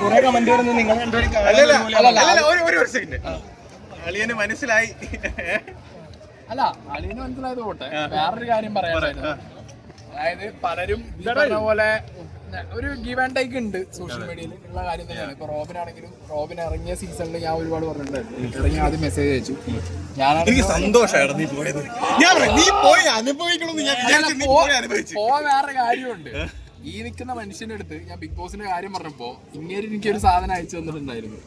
കുറെ കമന്റ് വരുന്നത് നിങ്ങൾ ഒരു സെക്കൻഡ് അളിയന് മനസ്സിലായി. അല്ല അളിയന് മനസ്സിലായത് പോട്ടെ. വേറൊരു കാര്യം പറയാനായിരുന്നു അതായത് പലരും പറഞ്ഞ പോലെ ഒരു ഗീവ് ആൻഡ് ടേക്ക് ഉണ്ട് സോഷ്യൽ മീഡിയയിൽ ഉള്ള കാര്യം തന്നെയാണ്. ഇപ്പൊ റോബിൻ ആണെങ്കിലും റോബിൻ ഇറങ്ങിയ സീസണിൽ ഞാൻ ഒരുപാട് പറഞ്ഞിട്ടുണ്ട്. ഇറങ്ങി ആദ്യം മെസ്സേജ് അയച്ചു. എനിക്ക് സന്തോഷമാണ് നീ പോയത്. ഞാൻ നീ പോയി അനുഭവിക്കണമെന്ന് ഞാൻ വിചാരിച്ചു നീ പോയി അനുഭവിച്ചു. പോവാൻ വേറെ കാര്യമുണ്ട്. ഈ നിൽക്കുന്ന മനുഷ്യന്റെ അടുത്ത് ഞാൻ ബിഗ് ബോസിന്റെ കാര്യം പറഞ്ഞപ്പോ ഇങ്ങനെ എനിക്ക് ഒരു സാധനം അയച്ചു തന്നിട്ടുണ്ടായിരുന്നു.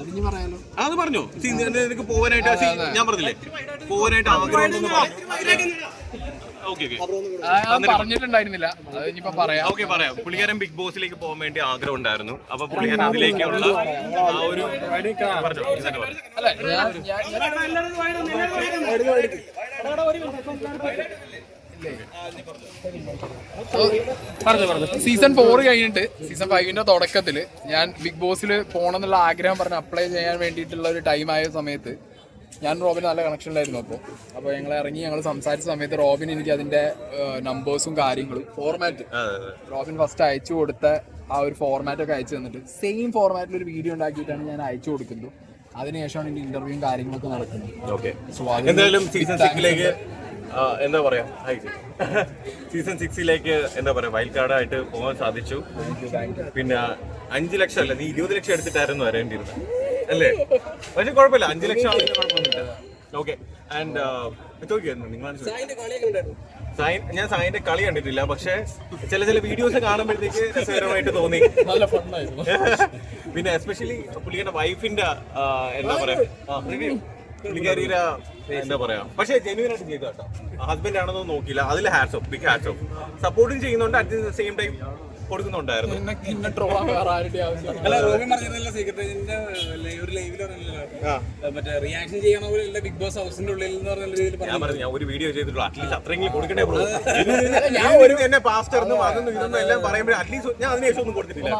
അതിന് പറയാലോ? അത് പറഞ്ഞോ? നിനക്ക് പോവാനായിട്ട് ഞാൻ പറഞ്ഞില്ലേ? പോവാനായിട്ട് ആഗ്രഹം പറഞ്ഞിട്ടുണ്ടായിരുന്നില്ല. അത് ഇനിയിപ്പോ പറയാം. ഓക്കെ പറയാം. പുള്ളിക്കാരൻ ബിഗ് ബോസിലേക്ക് പോകാൻ വേണ്ടി ആഗ്രഹം ഉണ്ടായിരുന്നു. അപ്പൊ പുള്ളിക്കാരൻ അതിലേക്കുള്ള ആ ഒരു പറഞ്ഞോ, പറഞ്ഞു. സീസൺ ഫോർ കഴിഞ്ഞിട്ട് സീസൺ ഫൈവിന്റെ തുടക്കത്തിൽ ഞാൻ ബിഗ് ബോസിൽ പോകണമെന്നുള്ള ആഗ്രഹം പറഞ്ഞ് അപ്ലൈ ചെയ്യാൻ വേണ്ടിയിട്ടുള്ള ഒരു ടൈം ആയ സമയത്ത് ഞാൻ റോബിന് നല്ല കണക്ഷനിലായിരുന്നു അപ്പോൾ അപ്പോൾ ഞങ്ങൾ ഇറങ്ങി ഞങ്ങൾ സംസാരിച്ച സമയത്ത് റോബിൻ എനിക്ക് അതിന്റെ നമ്പേഴ്സും കാര്യങ്ങളും ഫോർമാറ്റ്. റോബിൻ ഫസ്റ്റ് അയച്ചു കൊടുത്ത ആ ഒരു ഫോർമാറ്റ് ഒക്കെ അയച്ചു തന്നിട്ട് സെയിം ഫോർമാറ്റിൽ ഒരു വീഡിയോ ഉണ്ടാക്കിയിട്ടാണ് ഞാൻ അയച്ചു കൊടുക്കുന്നത്. അതിനുശേഷമാണ് എന്റെ ഇന്റർവ്യൂവും കാര്യങ്ങളൊക്കെ നടക്കുന്നത്. ഓക്കെ എന്തായാലും സീസൺ സിക്സിലേക്ക് എന്താ പറയാ? സീസൺ സിക്സിലേക്ക് എന്താ പറയാ വൈൽഡ് കാർഡായിട്ട് പോകാൻ സാധിച്ചു. പിന്നെ അഞ്ചു ലക്ഷം അല്ല നീ ഇരുപത് ലക്ഷം എടുത്തിട്ടായിരുന്നു വരേണ്ടിയിരുന്നത് അല്ലേ? പക്ഷെ കുഴപ്പമില്ല അഞ്ചു ലക്ഷം ആണെങ്കിൽ കുഴപ്പമൊന്നുമില്ല. ഓക്കെ ആൻഡ് ചോദിക്കുന്നു നിങ്ങളാണ്. സായിൻ ഞാൻ സായിന്റെ കളി കണ്ടിട്ടില്ല പക്ഷെ ചില ചില വീഡിയോസ് കാണുമ്പോഴത്തേക്ക് രസകരമായിട്ട് തോന്നി. നല്ല ഫണ്ണായിരുന്നു പിന്നെ എസ്പെഷ്യലി പുള്ളിയുടെ വൈഫിന്റെ എന്താ പറയാ പുള്ളിക്കാരിയുടെ എന്താ പറയാ? പക്ഷെ ജെന്യൂൻ ആയിട്ട് ചെയ്തു കേട്ടോ. ഹസ്ബൻഡ് ആണെന്ന് നോക്കിയില്ല. അതിൽ hats off big hats off സപ്പോർട്ടും ചെയ്യുന്നുണ്ട് അറ്റ് ദ സെയിം ടൈം കൊടുക്കുന്നുണ്ടായിരുന്നു. അല്ല റോബിൻ ഒരു ലൈവിൽ പറഞ്ഞല്ലോ മറ്റേ റിയാക്ഷൻ ചെയ്യണ പോലെ അല്ല ബിഗ് ബോസ് ഹൗസിന്റെ ഉള്ളിൽ എന്ന് പറഞ്ഞ രീതിയിൽ ഞാൻ പറഞ്ഞു ഞാൻ ഒരു വീഡിയോ ചെയ്തിട്ടുള്ളൂ. അറ്റ്ലീസ്റ്റ് അത്രയെങ്കിലും കൊടുക്കണ്ടേ ബ്രോ ഞാൻ ഒരു എന്നെ പാസ്റ്റർ എന്നും അതൊന്നും ഇതൊന്നും എല്ലാം പറയുമ്പോൾ അറ്റ്ലീസ്റ്റ് ഞാൻ ഒന്നും കൊടുത്തിട്ടില്ല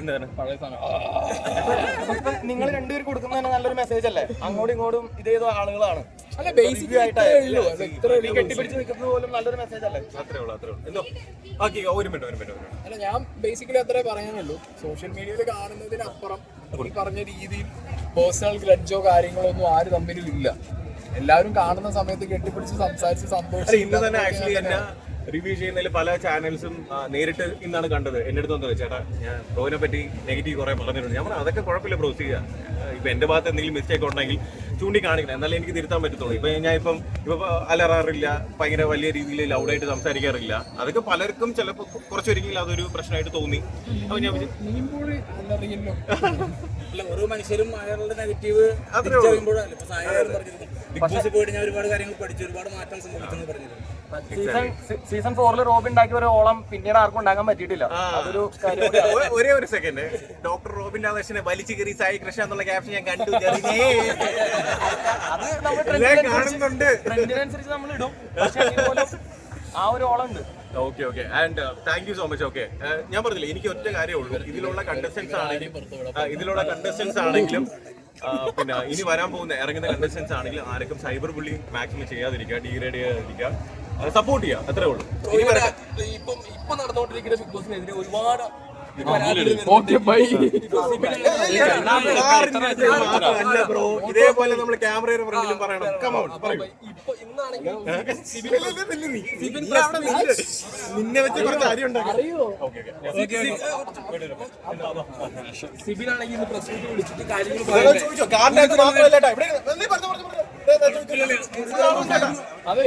എന്താണ്? നിങ്ങൾ രണ്ടുപേർ കൊടുക്കുന്ന തന്നെ നല്ലൊരു മെസ്സേജ് അല്ലേ? അങ്ങോട്ടും ഇങ്ങോട്ടും ഇതേതോ ആളുകളാണ്. അല്ല ബേസിക് കെട്ടിപ്പിടിച്ച് നിൽക്കുന്നത് പോലും നല്ലൊരു മെസ്സേജ് അല്ലേ? അത്രേ ഉള്ളൂ അത്രേ ഉള്ളൂ. എന്തോ? ബാക്കി ഒരു മിനിറ്റ് ഒരു മിനിറ്റ് അല്ല ഞാൻ ബേസിക്കലി അത്രേ പറയാനുള്ളൂ. സോഷ്യൽ മീഡിയയിൽ കാണുന്നതിനപ്പുറം ഈ പറഞ്ഞ രീതിയിൽ പേഴ്സണൽ ഗ്രഡ്ജോ കാര്യങ്ങളോ ഒന്നും ആര് തമ്മിലും ഇല്ല എല്ലാവരും കാണുന്ന സമയത്ത് കെട്ടിപ്പിടിച്ച് സംസാരിച്ച് സന്തോഷം ഇന്ന് തന്നെ ആക്ച്വലി എന്നെ റിവ്യൂ ചെയ്യുന്നതിൽ പല ചാനൽസും നേരിട്ട് ഇന്നാണ് കണ്ടത്. എന്റെ അടുത്ത് വന്നത് ചേട്ടാ ഞാൻ ബ്രോവിനെ പറ്റി നെഗറ്റീവ് കുറെ പറഞ്ഞിട്ടുണ്ട്. ഞാൻ പറഞ്ഞു അതൊക്കെ കുഴപ്പമില്ല ബ്രോ ചെയ്യുക ഇപ്പൊ എന്റെ ഭാഗത്ത് എന്തെങ്കിലും മിസ്റ്റേക്ക് ഉണ്ടെങ്കിൽ ചൂണ്ടിക്കാണിക്കണം. എന്നാലേ എനിക്ക് തിരുത്താൻ പറ്റത്തുള്ളൂ. ഇപ്പൊ ഞാൻ ഇപ്പം ഇപ്പൊ അലറാറില്ല ഭയങ്കര വലിയ രീതിയിൽ ലൗഡായിട്ട് സംസാരിക്കാറില്ല. അതൊക്കെ പലർക്കും ചിലപ്പോൾ കുറച്ചൊരിക്കലും അതൊരു പ്രശ്നമായിട്ട് തോന്നി. അപ്പൊ ഞാൻ അല്ല ഓരോ മനുഷ്യരും അയാളുടെ നെഗറ്റീവ്. തിരിച്ചറിയുമ്പോഴാണ് ഇപ്പൊ സായാലും പറഞ്ഞിരുന്നു. ബിഗ് ബോസിൽ പോയിട്ട് ഞാൻ ഒരുപാട് കാര്യങ്ങൾ പഠിച്ചു ഒരുപാട് മാറ്റം സംഭവിച്ചെന്ന് പറഞ്ഞിരുന്നു. സീസൺ സീസൺ ഫോറിൽ റോബിൻ ഉണ്ടാക്കിയ ഒരു ഓളം പിന്നീട് ആർക്കും ഉണ്ടാക്കാൻ പറ്റിയിട്ടില്ല. അതൊരു. ഒരേ ഒരു സെക്കൻഡ് ഡോക്ടർ റോബിൻ രാധാകൃഷ്ണനെ വലിച്ചു കയറി സായി കൃഷ്ണ എന്നുള്ള ക്യാപ്ഷൻ ഞാൻ കണ്ടു ചെറിയേ. അത് നമ്മൾ ട്രെൻഡിനനുസരിച്ച് നമ്മൾ ഇടും. പക്ഷെ ആ ഒരു ഓളം ഉണ്ട് okay okay and thank you so much okay ഞാൻ പറഞ്ഞില്ലേ എനിക്ക് ഒറ്റ കാര്യമേ ഉള്ളൂ. ഇതിലുള്ള കണ്ടസ്റ്റൻസ് ആണെങ്കിലും ഇതിലുള്ള കണ്ടസ്റ്റൻസ് ആണെങ്കിലും പിന്നെ ഇനി വരാൻ പോകുന്ന ഇറങ്ങുന്ന കണ്ടസ്റ്റൻസ് ആണെങ്കിലും ആർക്കും സൈബർ ബുള്ളി മാക്സിമം ചെയ്യാതിരിക്കുക ഡീഗ്രേഡ് ചെയ്യാതിരിക്കുക. സപ്പോർട്ട് ചെയ്യുക അത്രേ ഉള്ളൂ. ഇപ്പം ഇപ്പൊ നടന്നുകൊണ്ടിരിക്കുന്ന ബിഗ് ബോസിനെതിരെ ഒരുപാട് ഓക്കെ ബൈ ബ്രോ ഇതേപോലെ നമ്മൾ ക്യാമറയുടെ ഫ്രണ്ടിലും പറയണം നിന്നെ വെച്ച് കുറച്ച് അരി ഉണ്ടാക്കി. അതെ